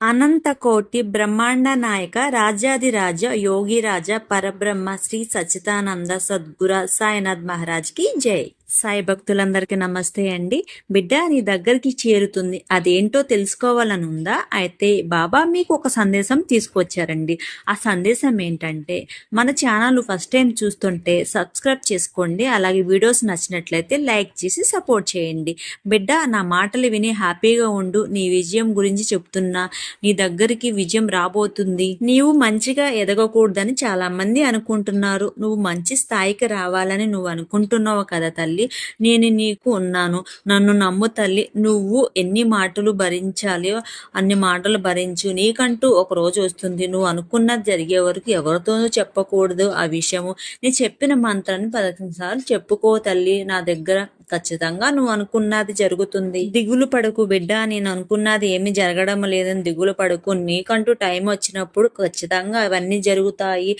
అనంతకోటి బ్రహ్మాండ నాయక రాజాదిరాజ యోగిరాజ పరబ్రహ్మ శ్రీ సచ్చిదానంద సద్గుర సాయినాథ్ మహారాజ్కి జై. సాయి భక్తులందరికీ నమస్తే అండి. బిడ్డ నీ దగ్గరికి చేరుతుంది. అదేంటో తెలుసుకోవాలని ఉందా అయితే బాబా మీకు ఒక సందేశం తీసుకొచ్చారండి. ఆ సందేశం ఏంటంటే మన ఛానల్ ఫస్ట్ టైం చూస్తుంటే సబ్స్క్రైబ్ చేసుకోండి. అలాగే వీడియోస్ నచ్చినట్లయితే లైక్ చేసి సపోర్ట్ చేయండి. బిడ్డ నా మాటలు విని హ్యాపీగా ఉండు. నీ విజయం గురించి చెప్తున్నా. నీ దగ్గరికి విజయం రాబోతుంది. నీవు మంచిగా ఎదగకూడదని చాలా మంది అనుకుంటున్నారు. నువ్వు మంచి స్థాయికి రావాలని నువ్వు అనుకుంటున్నావు కదా తల్లి. నేను నీకు ఉన్నాను. నన్ను నమ్ము తల్లి నువ్వు ఎన్ని మాటలు భరించాలి అన్ని మాటలు భరించు. నీకంటూ ఒక రోజు వస్తుంది. నువ్వు అనుకున్నది జరిగే వరకు ఎవరితోనూ చెప్పకూడదు ఆ విషయము. నేను చెప్పిన మంత్రాన్ని పదకొండు సార్లు చెప్పుకో తల్లి. నా దగ్గర ఖచ్చితంగా నువ్వు అనుకున్నది జరుగుతుంది. దిగులు పడకు బిడ్డ నేను అనుకున్నది ఏమి జరగడం లేదని దిగులు పడకు. నీకంటూ టైం వచ్చినప్పుడు ఖచ్చితంగా అవన్నీ జరుగుతాయి.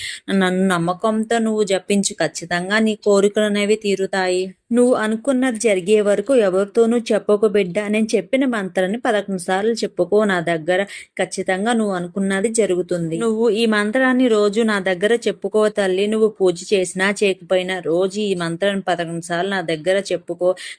నన్ను నమ్మకంతో నువ్వు జపించు ఖచ్చితంగా నీ కోరికలు అనేవి తీరుతాయి. నువ్వు అనుకున్నది జరిగే వరకు ఎవరితోనూ చెప్పకు బిడ్డ నేను చెప్పిన మంత్రాన్ని పదకొండు సార్లు చెప్పుకో నా దగ్గర. ఖచ్చితంగా నువ్వు అనుకున్నది జరుగుతుంది. నువ్వు ఈ మంత్రాన్ని రోజు నా దగ్గర చెప్పుకో తల్లి. నువ్వు పూజ చేసినా చేయకపోయినా రోజు ఈ మంత్రాన్ని పదకొండు సార్లు నా దగ్గర చెప్పుకో.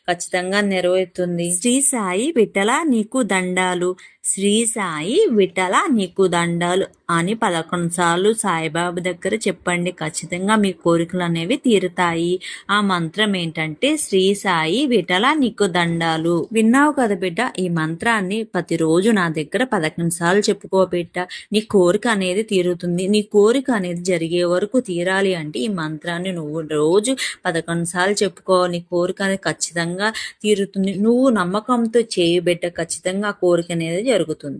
ఖచ్చితంగా నెరవేరుతుంది. శ్రీ సాయి బిడ్డలా నీకు దండాలు. శ్రీ సాయి విఠల నీకు దండాలు అని పదకొండు సార్లు సాయిబాబా దగ్గర చెప్పండి. ఖచ్చితంగా మీ కోరికలు అనేవి తీరుతాయి. ఆ మంత్రం ఏంటంటే శ్రీ సాయి విఠల నీకు దండాలు. విన్నావు కదా బిడ్డ ఈ మంత్రాన్ని ప్రతిరోజు నా దగ్గర పదకొండు సార్లు చెప్పుకో బిడ్డ. నీ కోరిక అనేది తీరుతుంది. నీ కోరిక అనేది జరిగే వరకు తీరాలి అంటే ఈ మంత్రాన్ని నువ్వు రోజు పదకొండు సార్లు చెప్పుకో. నీ కోరిక అనేది ఖచ్చితంగా తీరుతుంది. నువ్వు నమ్మకంతో చేయి బిడ్డ. ఖచ్చితంగా కోరిక అనేది జరుగుతుంది